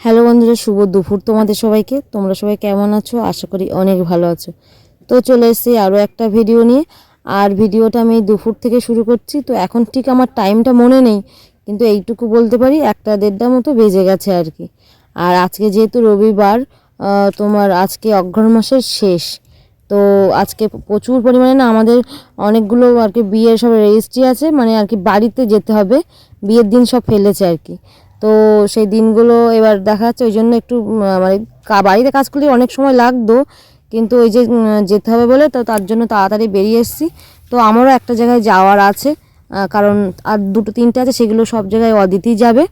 Hello বন্ধুরা, শুভ দুপুর তোমাদের সবাইকে। তোমরা সবাই কেমন আছো? আশা করি অনেক ভালো আছো। তো চলে এসেছি আরও একটা ভিডিও নিয়ে। আর ভিডিওটা আমি দুপুর থেকে শুরু করছি। তো এখন ঠিক আমার টাইমটা মনে নেই, কিন্তু এইটুকু বলতে পারি, একটা দেড়টা মতো বেজে গেছে আর কি। আর আজকে যেহেতু রবিবার তোমার আজকে অঘ্রাণ মাসের শেষ। তো আজকে প্রচুর পরিমাণে না আমাদের অনেকগুলো আর কি বিয়ের সব রেজিস্ট্রি আছে। মানে আর কি বাড়িতে যেতে হবে। বিয়ের দিন সব ফেলেছে আর কি। তো সেই দিনগুলো এবার দেখা যাচ্ছে ওই জন্য একটু মানে বাড়িতে কাজ করলে অনেক সময় লাগতো, কিন্তু ওই যে যেতে হবে বলে তো তার জন্য তাড়াতাড়ি বেরিয়ে এসেছি। তো আমারও একটা জায়গায় যাওয়ার আছে কারণ আর দুটো তিনটে আছে, সেগুলো সব জায়গায় অদিতি যাবে।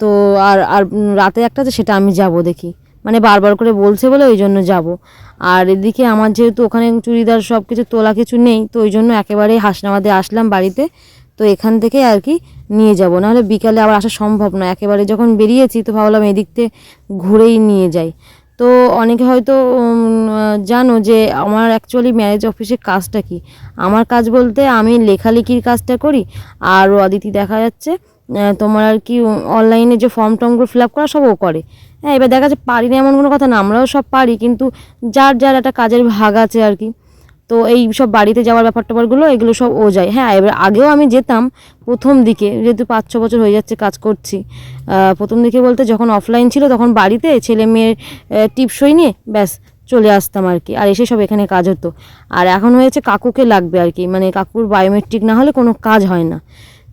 তো আর আর রাতে একটা আছে, সেটা আমি যাব দেখি। মানে বারবার করে বলছে বলে ওই জন্য যাব। আর এদিকে আমার যেহেতু ওখানে চুড়িদার সব কিছু তোলা কিছু নেই, তো ওই জন্য একেবারেই হাসনাবাদে আসলাম বাড়িতে। তো এখান থেকে আর কি নিয়ে যাব। নাহলে বিকালে আবার আসা সম্ভব নয়। একেবারে যখন বেরিয়েছি তো ভাবলাম এদিক থেকে ঘুরেই নিয়ে যাই। তো অনেকে হয়তো জানো যে আমার অ্যাকচুয়ালি ম্যারেজ অফিসের কাজটা কি? আমার কাজ বলতে আমি লেখালেখির কাজটা করি আর অদিতি দেখা যাচ্ছে তোমার আর কি অনলাইনে যে ফর্ম টর্মগুলো ফিল আপ করা সব ও করে। হ্যাঁ এবার দেখা যাচ্ছে পারি না এমন কোনো কথা না, আমরাও সব পারি, কিন্তু যার যার একটা কাজের ভাগ আছে আর কি। তো এই সব বাড়িতে যাওয়ার ব্যাপার ট্যাপারগুলো এগুলো সব ও যায়। হ্যাঁ এবার আগেও আমি যেতাম প্রথম দিকে, যেহেতু পাঁচ, ছ বছর হয়ে যাচ্ছে কাজ করছি। প্রথম দিকে বলতে যখন অফলাইন ছিল তখন বাড়িতে ছেলে মেয়ের টিপসই নিয়ে ব্যাস চলে আসতাম আর কি। আর এসে সব এখানে কাজ হতো। আর এখন হয়েছে কাকুকে লাগবে আর কি। মানে কাকুর বায়োমেট্রিক না হলে কোনো কাজ হয় না।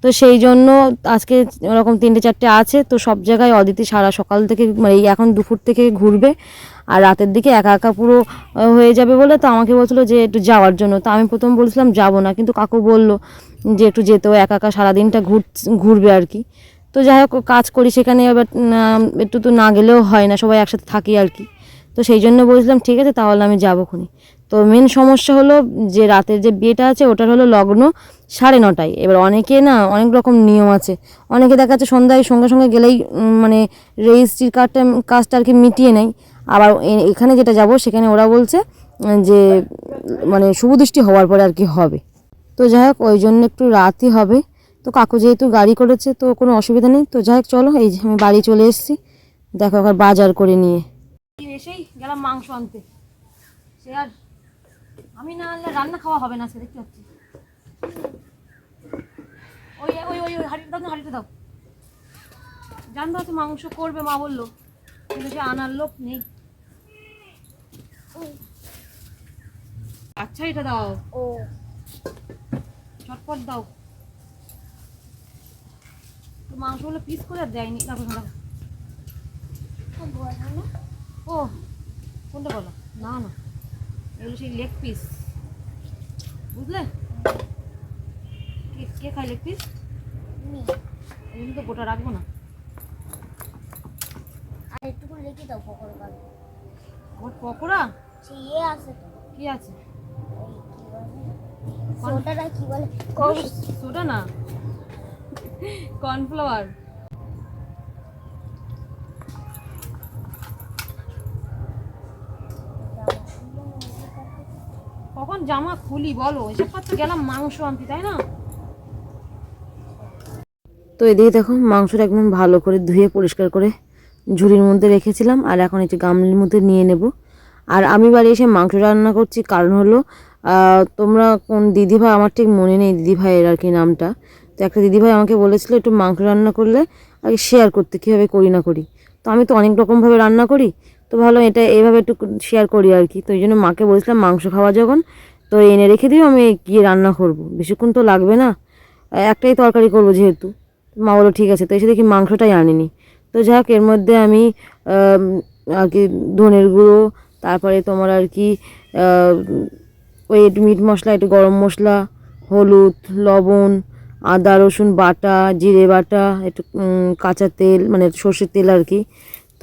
তো সেই জন্য আজকে ওরকম তিনটে, চারটে আছে, তো সব জায়গায় অদিতি সারা সকাল থেকে মানে এখন দুপুর থেকে ঘুরবে, আর রাতের দিকে একা একা পুরো হয়ে যাবে বলে তো আমাকে বলছিল যে একটু যাওয়ার জন্য। তো আমি প্রথম বলছিলাম যাব না, কিন্তু কাকু বলল যে একটু যেতে ও একা একা সারাদিনটা ঘুর, ঘুরবে আর কি। তো যাই হোক, কাজ করি সেখানে, এবার একটু তো না গেলেও হয় না, সবাই একসাথে থাকি আর কি। তো সেই জন্য বলছিলাম, ঠিক আছে, তাহলে আমি যাব খুনি তো মেন সমস্যা হলো যে রাতের যে বিয়েটা আছে, ওটার হলো লগ্ন সাড়ে নটায়। এবার অনেকে না অনেক রকম নিয়ম আছে। অনেকে দেখা যাচ্ছে সন্ধ্যায় সঙ্গে সঙ্গে গেলেই মানে রেজিস্ট্রির কার্ডটা কাজটা আর কি মিটিয়ে নেয়। আবার এখানে যেটা যাব, সেখানে ওরা বলছে যে মানে শুভদৃষ্টি হওয়ার পরে আর কি হবে। তো যাই হোক, ওই জন্য একটু রাতই হবে। তো কাকু যেহেতু গাড়ি করেছে, তো কোনো অসুবিধা নেই। তো যাই হোক, চলো, এই যে আমি বাড়ি চলে এসেছি। দেখো আবার বাজার করে নিয়ে। এসেই গেলাম মাংস আনতে। সে আর আমি না আনলে রান্না খাওয়া হবে না সে দেখতে পাচ্ছি। ওই ওই ওই ওই হাঁড়িটা দাও হাঁড়িটা দাও। জানতো হচ্ছে মাংস করবে মা বলল। কিন্তু সে আনার লোক নেই। আচ্ছা এটা দাও। ও। চটপট দাও। তো মাংসগুলো পিস করে আর দেয়নি। বলো না? ও কোনটা বলো? না না। এগুলো সেই লেগ পিস বুঝলে? কে খায় লেগ পিস এগুলো তো গোটা রাখব না। আর একটু করে রেখে দাও পকোড়া আমার পকোড়া? সে ইয়ে আছে তো। কি আছে? বলে? সোডাটা কি বলে? সোডা না? কর্নফ্লাওয়ার কখন জামা খুলি, বলো। এসব তো গেলাম মাংস আনতে, তাই না? তো এদিকে দেখো, মাংসটা একদম ভালো করে ধুয়ে পরিষ্কার করে ঝুড়ির মধ্যে রেখেছিলাম, আর এখন একটু গামলির মধ্যে নিয়ে নেব। আর আমি বাড়ি এসে মাংস রান্না করছি, কারণ হলো তোমরা কোন দিদিভাই, আমার ঠিক মনে নেই দিদিভাইয়ের আর কি নামটা। তো একটা দিদিভাই আমাকে বলেছিল একটু মাংস রান্না করলে আর শেয়ার করতে, কীভাবে করি না করি। তো আমি তো অনেক রকমভাবে রান্না করি, তো ভালো এটা এইভাবে একটু শেয়ার করি আর কি। তো এই জন্য মাকে বলছিলাম মাংস খাওয়া যখন তো এনে রেখে দিও, আমি গিয়ে রান্না করব। বেশিক্ষণ তো লাগবে না। একটাই তরকারি করব যেহেতু। মা বলো ঠিক আছে। তো এসে দেখি মাংসটাই আনিনি। তো যাই হোক, এর মধ্যে আমি আর কি ধনের গুঁড়ো, তারপরে তোমার আর কি ওই একটু মিট মশলা, একটু গরম মশলা, হলুদ, লবণ, আদা, রসুন বাটা, জিরে বাটা, একটু কাঁচা তেল মানে সর্ষের তেল আর কি।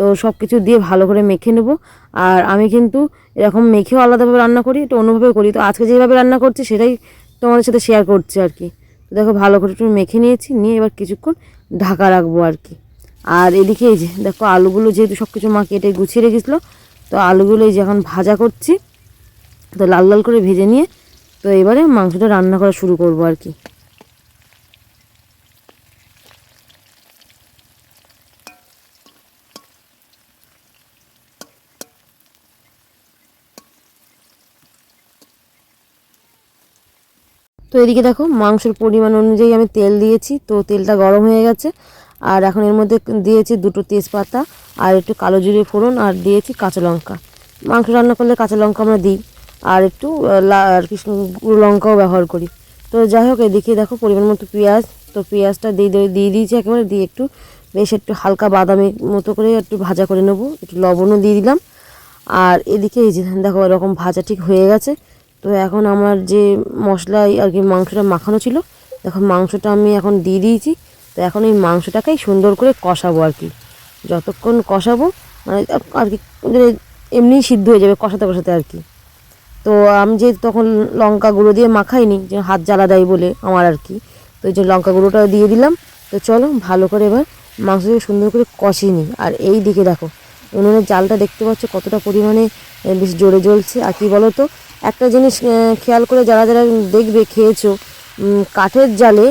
তো সব কিছু দিয়ে ভালো করে মেখে নেব। আর আমি কিন্তু এরকম মেখেও আলাদাভাবে রান্না করি, একটু অন্যভাবে করি। তো আজকে যেভাবে রান্না করছি সেটাই তোমাদের সাথে শেয়ার করছি আর কি। তো দেখো ভালো করে একটু মেখে নিয়েছি, নিয়ে এবার কিছুক্ষণ ঢাকা রাখব আর কি। আর এদিকে এই যে, দেখো আলুগুলো যেহেতু সব কিছু মা কেটে গুছিয়ে রেখেছিলো, তো আলুগুলো এই যে এখন ভাজা করছি। তো লাল লাল করে ভেজে নিয়ে, তো এবারে মাংসটা রান্না করা শুরু করব আর কি। তো এদিকে দেখো মাংসের পরিমাণ অনুযায়ী আমি তেল দিয়েছি, তো তেলটা গরম হয়ে গেছে। আর এখন এর মধ্যে দিয়েছি দুটো তেজপাতা আর একটু কালো জিরে ফোড়ন আর দিয়েছি কাঁচা লঙ্কা। মাংস রান্না করলে কাঁচা লঙ্কা আমরা দিই, আর একটু আর কি গুঁড়ো লঙ্কাও ব্যবহার করি। তো যাই হোক, এদিকে দেখো পরিমাণ মতো পেঁয়াজ, তো পেঁয়াজটা দিয়ে দিয়ে- দিয়ে দিয়েছি একেবারে, দিয়ে একটু বেশ একটু হালকা বাদামি মতো করে একটু ভাজা করে নেব, একটু লবণও দিয়ে দিলাম। আর এদিকে এই যে দেখো এরকম ভাজা ঠিক হয়ে গেছে তো এখন আমার যে মশলা আর কি মাংসটা মাখানো ছিল, এখন মাংসটা আমি এখন দিয়ে দিয়েছি। তো এখন এই মাংসটাকেই সুন্দর করে কষাবো আর কি। যতক্ষণ কষাবো মানে আর কি মানে এমনিই সিদ্ধ হয়ে যাবে কষাতে কষাতে আর কি। তো আমি যে তখন লঙ্কা গুঁড়ো দিয়ে মাখাইনি, যে হাত জ্বালা দেয় বলে আমার আর কি, তো এই যে লঙ্কা গুঁড়োটা দিয়ে দিলাম। তো চলো ভালো করে এবার মাংসটাকে সুন্দর করে কষিয়ে নিই। আর এই দিকে দেখো উনুনের জালটা দেখতে পাচ্ছ কতটা পরিমাণে বেশ জোরে জ্বলছে। আর কি বলো তো একটা জিনিস খেয়াল করে যারা যারা দেখবে, খেয়েছো কাঠের জালে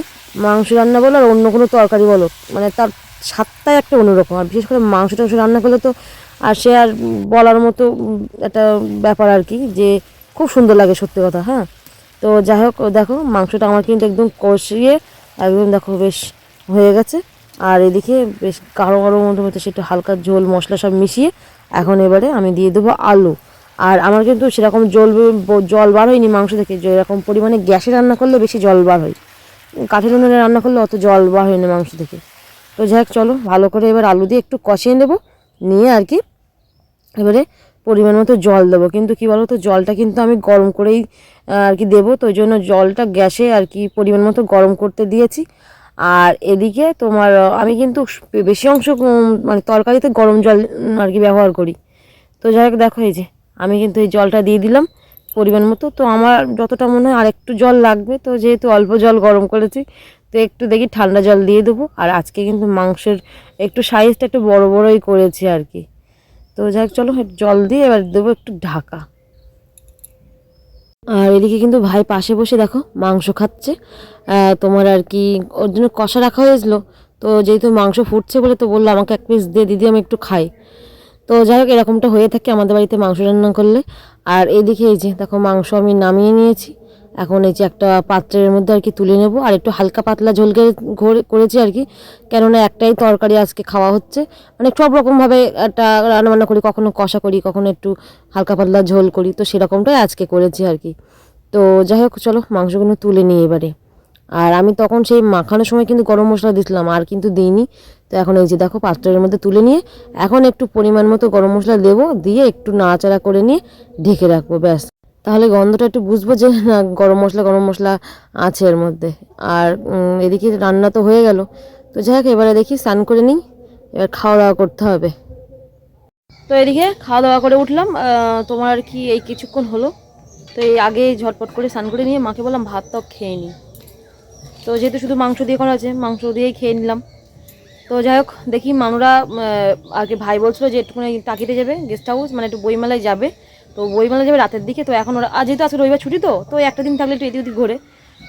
মাংস রান্না বলো আর অন্য কোনো তরকারি বলো মানে তার স্বাদটাই একটা অন্যরকম। আর বিশেষ করে মাংস টাংস রান্না করলে তো আর সে আর বলার মতো একটা ব্যাপার আর কি, যে খুব সুন্দর লাগে সত্যি কথা হ্যাঁ? তো যাই হোক, দেখো, মাংসটা আমার কিন্তু একদম কষিয়ে, একদম দেখো বেশ হয়ে গেছে। আর এদিকে বেশ গাঢ় গাঢ় মতো মতো সেটা হালকা ঝোল মশলা সব মিশিয়ে, এখন এবারে আমি দিয়ে দেবো আলু। আর আমার কিন্তু সেরকম জল জল বার হয়নি, মাংস থেকে। যেরকম পরিমাণে গ্যাসে রান্না করলে বেশি জল বার হয়। কাঠের উনুনে রান্না করলে অত জল বার হয় না মাংস থেকে। তো যাই চলো, ভালো করে এবার আলু দিয়ে একটু কষিয়ে নেব। নিয়ে আর কি এবারে পরিমাণ মতো জল দেবো। কিন্তু কি বলো তো জলটা কিন্তু আমি গরম করেই আর কি দেবো। তো ওই জন্য জলটা গ্যাসে আর কি পরিমাণ মতো গরম করতে দিয়েছি। আর এদিকে তোমার, আমি কিন্তু বেশি অংশ মানে তরকারিতে গরম জল আর কি ব্যবহার করি। তো যাই হোক, দেখো এই যে। আমি কিন্তু এই জলটা দিয়ে দিলাম পরিমাণ মতো। তো আমার যতটা মনে হয় আর একটু জল লাগবে। তো যেহেতু অল্প জল গরম করেছি, তো একটু দেখি ঠান্ডা জল দিয়ে দেবো। আর আজকে কিন্তু মাংসের একটু সাইজটা একটু বড় বড়ই করেছি আর কি। তো যাই চলো জল দিয়ে এবার দেবো একটু ঢাকা। আর এদিকে কিন্তু ভাই পাশে বসে দেখো মাংস খাচ্ছে। তোমার আর কি ওর জন্য কষা রাখা হয়েছিল। তো যেহেতু মাংস ফুটছে বলে তো বলল আমাকে এক পিস দিয়ে, দিদি আমি একটু খাই। তো যাই হোক, এরকমটা হয়ে থাকে আমাদের বাড়িতে মাংস রান্না করলে। আর এদিকে এই যে, দেখো মাংস আমি নামিয়ে নিয়েছি। এখন এই যে একটা পাত্রের মধ্যে আর কি তুলে নেব। আর একটু হালকা পাতলা ঝোলকে করেছি আর কি। কেননা একটাই তরকারি আজকে খাওয়া হচ্ছে। মানে সব রকমভাবে একটা রান্নাবান্না করি, কখনো কষা করি, কখনো একটু হালকা পাতলা ঝোল করি। তো সেরকমটাই আজকে করেছি আর কি। তো যাই হোক, চলো মাংসগুলো তুলে নিই এবারে। আর আমি তখন সেই মাখানোর সময় কিন্তু গরম মশলা দিছিলাম, আর কিন্তু দিইনি। তো এখন এই যে দেখো পাত্রের মধ্যে তুলে নিয়ে এখন একটু পরিমাণ মতো গরম মশলা দেবো, দিয়ে একটু নাড়াচাড়া করে নিয়ে ঢেকে রাখব, ব্যাস। তাহলে গন্ধটা একটু বুঝব যে না, গরম মশলা গরম মশলা আছে এর মধ্যে। আর এদিকে রান্না তো হয়ে গেল। তো যাই হোক, এবারে দেখি স্নান করে নিই, এবার খাওয়া দাওয়া করতে হবে। তো এদিকে খাওয়া দাওয়া করে উঠলাম তোমার আর কি এই কিছুক্ষণ হলো। তো এই আগে ঝটপট করে স্নান করে নিয়ে মাকে বললাম ভাত তো খেয়ে নিই। তো যেহেতু শুধু মাংস দিয়ে করা আছে, মাংস দিয়েই খেয়ে নিলাম। তো যাই হোক দেখি মামরা আর কি ভাই বলছিল যে একটুখানি টাকিতে যাবে গেস্ট হাউস মানে একটু বইমেলায় যাবে। তো বইমেলায় যাবে রাতের দিকে তো এখন ওরা আজ যেহেতু আজকে রবিবার ছুটি তো তো একটা দিন থাকলে একটু এদিক ওদিক ঘোরে।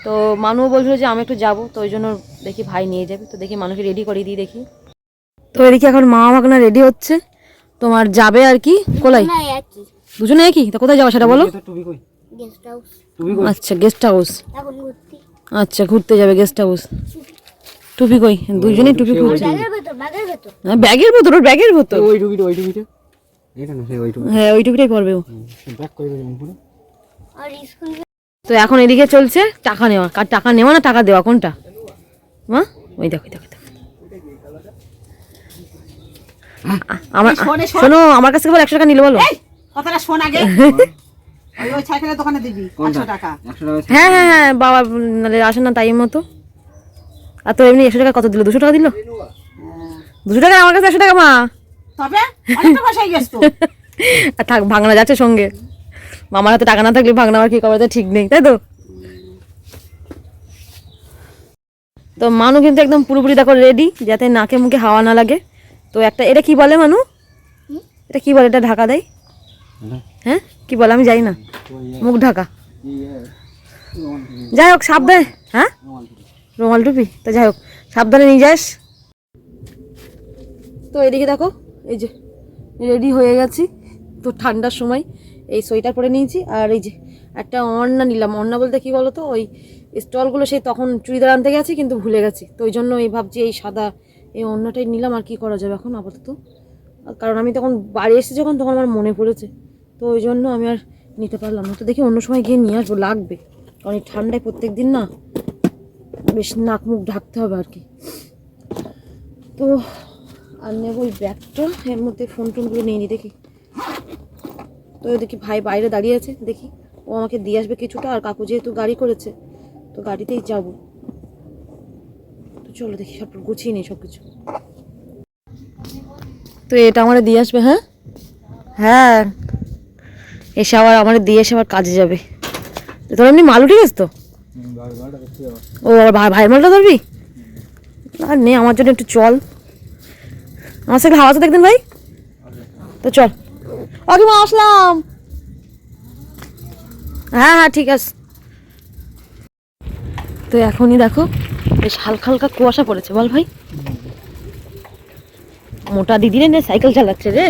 তো মানুও বলছিল যে আমি একটু যাব তো ওই জন্য দেখি ভাই নিয়ে যাবে তো দেখি মানুষকে রেডি করিয়ে দিই দেখি। তো এদিকে এখন মা ভাগনা রেডি হচ্ছে। তোমার যাবে আর কি? কোলাই দুজনে একই। তা কোথায় যাওয়া সেটা বলো। টুপি কই? গেস্ট হাউস টুপি আচ্ছা গেস্ট হাউস আচ্ছা ঘুরতে যাবে গেস্ট হাউস টুপি কই? দুজনেই টুপি খুঁজছে ব্যাগের ভেতর হ্যাঁ, ওর ব্যাগের ভেতর। ওই টুপিটা ওই টুপিটা হ্যাঁ ওই টুপিটাই পরবে ও। তো এখন এদিকে চলছে টাকা নেওয়া। কার টাকা নেওয়া না টাকা দেওয়া? কোনটা? মা? ওই দেখো ওই দেখো দেখো। আমার শোনো আমার কাছ থেকে বলো একশো টাকা নিলে বলো। কথাটা শোন আগে। ওই ওই দোকানে দিবি একশো টাকা একশো টাকা। হ্যাঁ হ্যাঁ হ্যাঁ বাবা নাহলে আসে না তাই মতো। আর তো এমনি একশো টাকা কত দিল? দুশো টাকা দিল? দুশো টাকা আমার কাছে একশো টাকা মা। তবে অনেকটা পয়সা গেছ। তো আর থাক ভাঙনা যাচ্ছে সঙ্গে। মামার হাতে টাকা না থাকলে ভাঙনা আমার কি তা ঠিক নেই তাই তো? তো মানু কিন্তু একদম পুরোপুরি দেখো রেডি যাতে নাকে মুখে হাওয়া না লাগে। তো একটা এটা কি বলে মানু? এটা কি বলে? এটা ঢাকা দেয়? হ্যাঁ? কি বলে? আমি জানি না। মুখ ঢাকা। যাই হোক সাবধানে হ্যাঁ? রুমাল টুপি? তো যাই হোক, সাবধানে নিয়ে যাস। তো এদিকে দেখো, এই যে রেডি হয়ে গেছি। তো ঠান্ডার সময় এই সোয়েটার পরে নিয়েছি, আর এই যে একটা অন্না নিলাম। অন্না বলতে কি বলো তো ওই স্টলগুলো সেই তখন চুড়িদার আনতে গেছি, কিন্তু ভুলে গেছি। তো ওই জন্য এই ভাবছি এই সাদা এই অন্যটাই নিলাম, আর কি করা যাবে এখন আপাতত? কারণ আমি তখন বাড়ি এসেছি যখন, তখন আমার মনে পড়েছে। তো ওই জন্য আমি আর নিতে পারলাম না। তো দেখি অন্য সময় গিয়ে নিয়ে আসব, লাগবে। কারণ এই ঠান্ডায় প্রত্যেক দিন না বেশ নাক মুখ ঢাকতে হবে আর কি। তো আর নেব ওই ব্যাগটা, এর মধ্যে ফোন টোনগুলো নিয়ে নি, দেখি। তো দেখি ভাই বাইরে দাঁড়িয়ে আছে, দেখি। ও আমাকে দিয়ে আসবে কিছুটা, আর কাকু যেহেতু গাড়ি করেছে, তো গাড়িতেই যাব। তো চলো দেখি সব গুছিয়ে নিই সব কিছু তো এটা আমার দিয়ে আসবে হ্যাঁ? হ্যাঁ। এসে আবার আমার দিয়ে এসে আবার কাজে যাবে। তোর এমনি মালু ঠিক আছে তো? ও ভাই মালটা ধরবি? আর নে, আমার জন্য একটু চল। আমার সাথে হাওয়া আছে দেখতেন ভাই? তো চল। ওকে, মা, আসলাম। হ্যাঁ হ্যাঁ ঠিক আছে। তো এখনই দেখো, বেশ হালকা হালকা কুয়াশা পড়েছে, বল ভাই। মোটা দিদি রে সাইকেল চালাচ্ছে রে।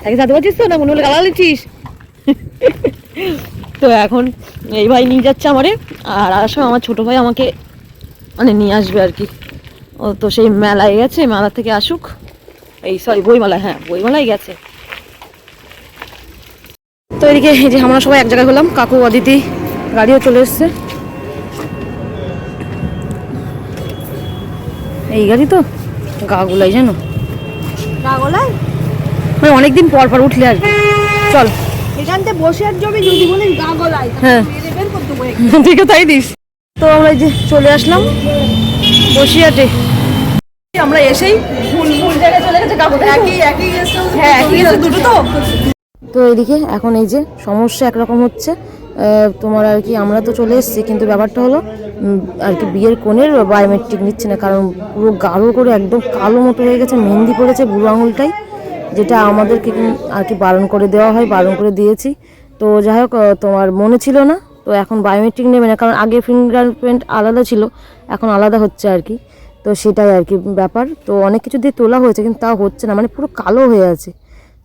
সাইকেল চালাতে পারছিস তো, না মনে হলে গালা তো এখন এই ভাই নিয়ে যাচ্ছে আমারে আর আসার সময় আমার ছোট ভাই আমাকে মানে নিয়ে আসবে আর কি। ও তো সেই মেলায় গেছে মেলা থেকে আসুক। এই সরি বইমেলা হ্যাঁ বইমেলায় গেছে। তো এদিকে এই যে আমরা সবাই এক জায়গায় হলাম কাকু অদিতি গাড়িও চলে এসছে। এই গাড়ি তো গা গুলাই জানো? গাগলায় মানে অনেকদিন পর পর উঠলে আর চল। এখানতে বসে আর জমি যদি বলিস গাগলায় হ্যাঁ। বের করতে বই ঠিক তাই দিস। তো আমরা যে চলে আসলাম বসিয়াটে আমরা এসেই ভুল ভুল জায়গায় চলে গেছে কাকু একই একই হ্যাঁ একই দুটো তো। তো এদিকে এখন এই যে সমস্যা একরকম হচ্ছে। তোমার আর কি আমরা তো চলে এসেছি কিন্তু ব্যাপারটা হলো আর কি বিয়ের কোণের বায়োমেট্রিক নিচ্ছে না কারণ পুরো গাঢ় করে একদম কালো মতো হয়ে গেছে মেহেন্দি পড়েছে বুড়ো আঙুলটাই। যেটা আমাদেরকে আর কি বারণ করে দেওয়া হয়, বারণ করে দিয়েছি। তো যাই হোক তোমার মনে ছিল না, তো এখন বায়োমেট্রিক নেবে না, কারণ আগে ফিঙ্গারপ্রিন্ট আলাদা ছিল, এখন আলাদা হচ্ছে আর কি। তো সেটাই আর কি ব্যাপার। তো অনেক কিছু দিয়ে তোলা হয়েছে, কিন্তু তাও হচ্ছে না মানে পুরো কালো হয়ে আছে।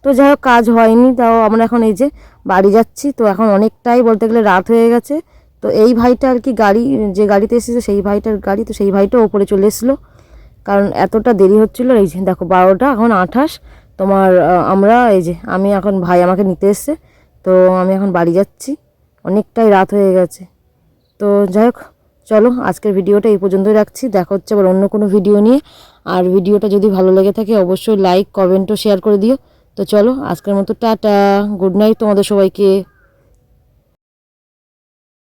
তো যাই হোক, কাজ হয়নি, তাও আমরা এখন এই যে বাড়ি যাচ্ছি, তো এখন অনেকটাই বলতে গেলে রাত হয়ে গেছে। তো এই ভাইটা আর কি গাড়ি, যে গাড়িতে এসেছে, সেই ভাইটার গাড়ি, তো সেই ভাইটা ওপরে চলে এসেছিল কারণ এতটা দেরি হচ্ছিল, এই যে দেখো বারোটা, এখন আঠাশ। তোমার আমরা এই যে, আমি এখন ভাই আমাকে নিতে এসছে, তো আমি এখন বাড়ি যাচ্ছি। অনেকটাই রাত হয়ে গেছে। তো যাই হোক, চলো আজকের ভিডিওটা এই পর্যন্তই রাখছি। দেখা হচ্ছে আবার অন্য কোনো ভিডিও নিয়ে। আর ভিডিওটা যদি ভালো লেগে থাকে, অবশ্যই লাইক কমেন্টও শেয়ার করে দিও। তো চলো, আজকের মতো টাটা। গুড নাইট তোমাদের সবাইকে।